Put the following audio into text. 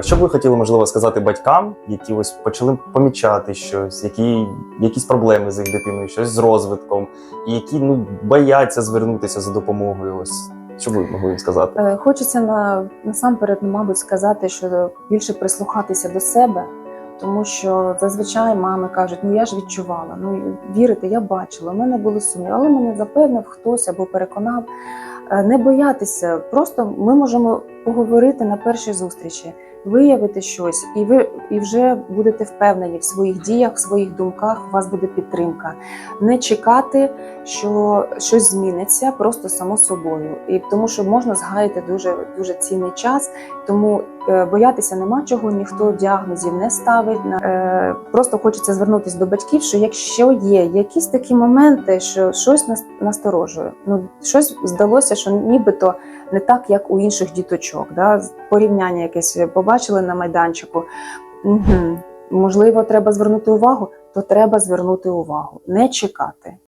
Що б ви хотіли, можливо, сказати батькам, які ось почали помічати щось, які якісь проблеми з їх дитиною, щось з розвитком, і які ну бояться звернутися за допомогою? Ось що ви могли їм сказати? Е, Хочеться на насамперед, ну, мабуть, сказати, що більше прислухатися до себе, тому що зазвичай мами кажуть: ну я ж відчувала, ну вірите, я бачила, у мене були сумніви, але мене запевнив хтось або переконав. Е, Не боятися, просто ми можемо поговорити на першій зустрічі, виявити щось, і ви і вже будете впевнені в своїх діях, в своїх думках. У вас буде підтримка. Не чекати, що щось зміниться просто само собою, і тому, що можна згаяти дуже дуже цінний час. Тому е, боятися нема чого, ніхто діагнозів не ставить. Е, просто хочеться звернутися до батьків, що якщо є якісь такі моменти, що щось насторожує, ну щось здалося, що нібито не так, як у інших діточок. Да? Порівняння якесь побачили на майданчику. Угу. Можливо, треба звернути увагу, то треба звернути увагу, не чекати.